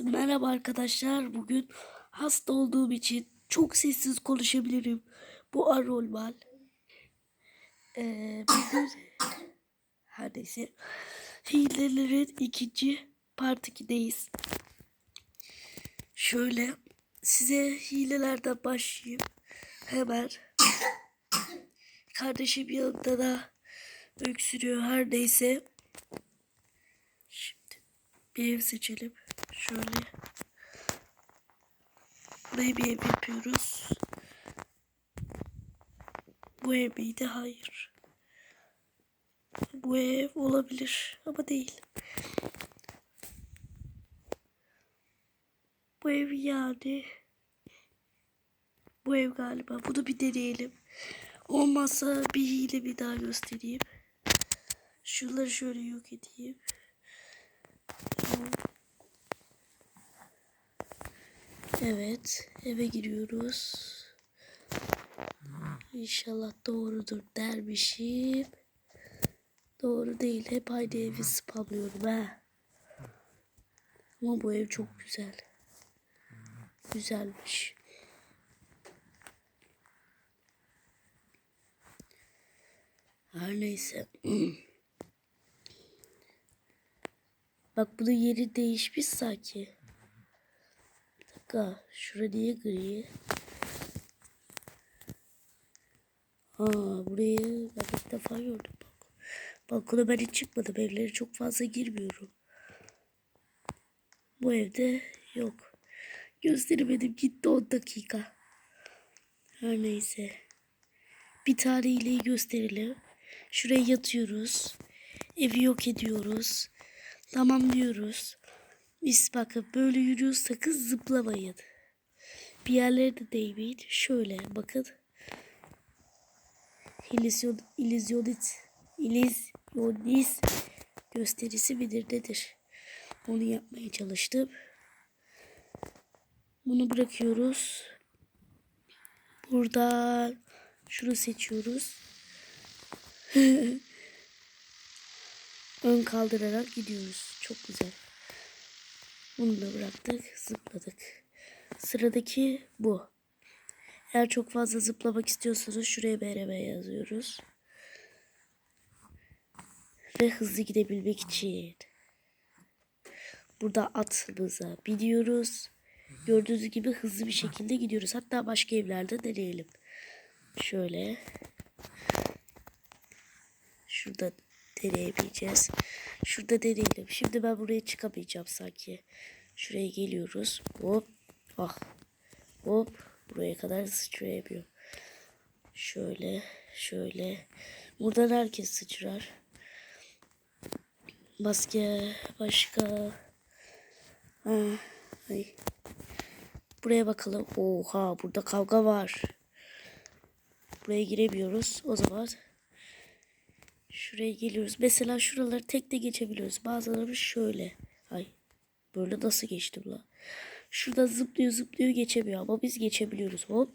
Merhaba arkadaşlar. Bugün hasta olduğum için çok sessiz konuşabilirim. Bu anormal. Ee, her neyse. Hilelerin ikinci part 2'deyiz. Şöyle size hilelerden başlayayım. Hemen. Kardeşim yanında da öksürüyor her neyse. Şimdi bir ev seçelim. Şöyle. Bir ev yapıyoruz. Bu ev miydi? Hayır. Bu ev olabilir ama değil. Bu ev yani. Bu ev galiba. Bunu bir deneyelim. Olmazsa bir hile bir daha göstereyim. Şunları şöyle yok edeyim. Evet, eve giriyoruz. İnşallah doğrudur dermişim. Doğru değil. Hep aynı evi spamlıyorum ha. Ama bu ev çok güzel. Güzelmiş. Her neyse. Bak bunun yeri değişmiş sanki. Dakika. Şura niye gri? Aa burayı ben ilk defa gördüm bak. Balkona ben hiç çıkmadım. Evlere çok fazla girmiyorum. Bu evde yok. Gösteremedim gitti 10 dakika. Her neyse. Bir tane ileyi gösterelim. Şuraya yatıyoruz. Evi yok ediyoruz. Tamam diyoruz. Biz bakın böyle yürüyoruz sakın zıplamayın. Bir yerlere de değmeyin. Şöyle bakın. İllüzyon, illüzyonist, illüzyonist gösterisi midir nedir? Onu yapmaya çalıştım. Bunu bırakıyoruz. Buradan şunu seçiyoruz. Ön kaldırarak gidiyoruz. Çok güzel. Bunu da bıraktık. Zıpladık. Sıradaki bu. Eğer çok fazla zıplamak istiyorsanız şuraya BRB yazıyoruz. Ve hızlı gidebilmek için. Burada atımıza biniyoruz. Gördüğünüz gibi hızlı bir şekilde gidiyoruz. Hatta başka evlerde deneyelim. Şöyle. Şurada deneyebileceğiz. Şurada deneyelim. Şimdi ben buraya çıkamayacağım sanki. Şuraya geliyoruz. Hop. Ah. Hop. Buraya kadar sıçrayamıyor. Şöyle. Şöyle. Buradan herkes sıçrar. Maske. Başka. Ha, ay. Buraya bakalım. Oha burada kavga var. Buraya giremiyoruz. O zaman Şuraya geliyoruz. Mesela şuraları tek de geçebiliyoruz. Bazıları şöyle. Ay böyle nasıl geçtim la? Şurada zıplıyor zıplıyor geçemiyor ama biz geçebiliyoruz. Hop.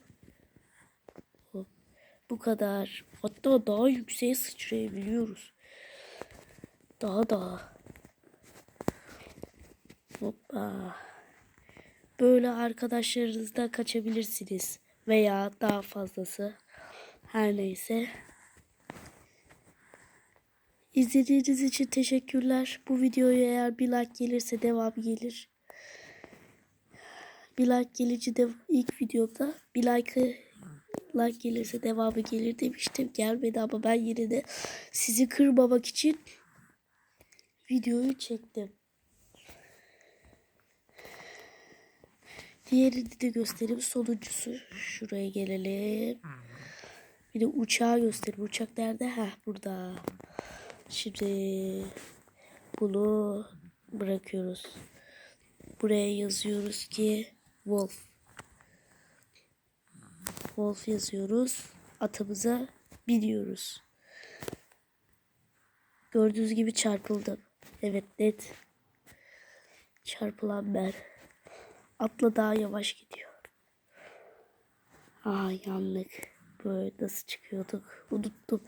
Hop. Bu kadar. Hatta daha yükseğe sıçrayabiliyoruz. Daha daha. Hoppa. Böyle arkadaşlarınızdan kaçabilirsiniz. Veya daha fazlası. Her neyse. İzlediğiniz için teşekkürler. Bu videoya eğer bir like gelirse devam gelir. Bir like gelince de ilk videomda bir like like gelirse devamı gelir demiştim. Gelmedi ama ben yine de sizi kırmamak için videoyu çektim. Diğerini de göstereyim. Sonuncusu. Şuraya gelelim. Bir de uçağı göstereyim. Uçak nerede? Ha burada. Şimdi bunu bırakıyoruz. Buraya yazıyoruz ki Wolf. Wolf yazıyoruz. Atımıza biniyoruz. Gördüğünüz gibi çarpıldım. Evet net. Çarpılan ben. Atla daha yavaş gidiyor. Aa yandık. Böyle nasıl çıkıyorduk? Unuttum.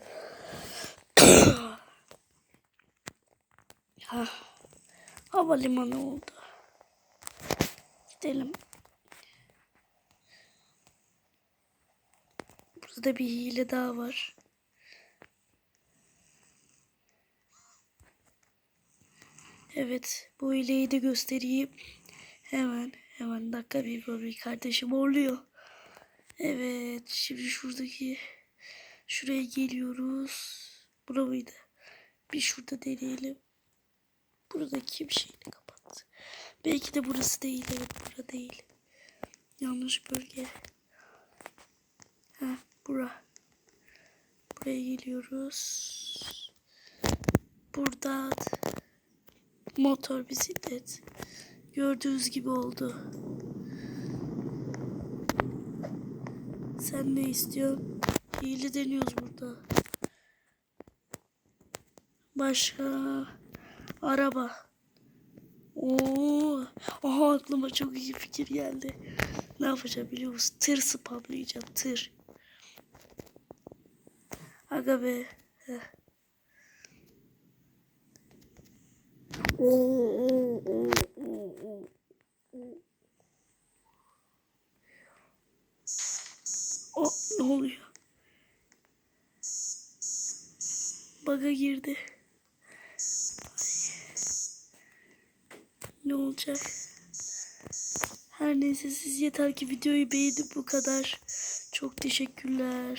Ha, havalimanı oldu. Gidelim. Burada bir hile daha var. Evet, bu hileyi de göstereyim. Hemen, hemen dakika bir bir kardeşim oluyor. Evet, şimdi şuradaki şuraya geliyoruz. Bura mıydı? Bir şurada deneyelim. Burada kim şeyini kapattı? Belki de burası değil. Evet, bura değil. Yanlış bölge. Ha, bura. Buraya geliyoruz. Burada motor bisiklet. Gördüğünüz gibi oldu. Sen ne istiyorsun? Hile deniyoruz burada. Başka araba. Oo, aha aklıma çok iyi fikir geldi. Ne yapacağım biliyor musun? Tır spamlayacağım tır. Aga be. Heh. Oo, oo, oo, oo, oo. O ne oluyor? Baga girdi. Ne olacak? Her neyse siz yeter ki videoyu beğenip bu kadar. Çok teşekkürler.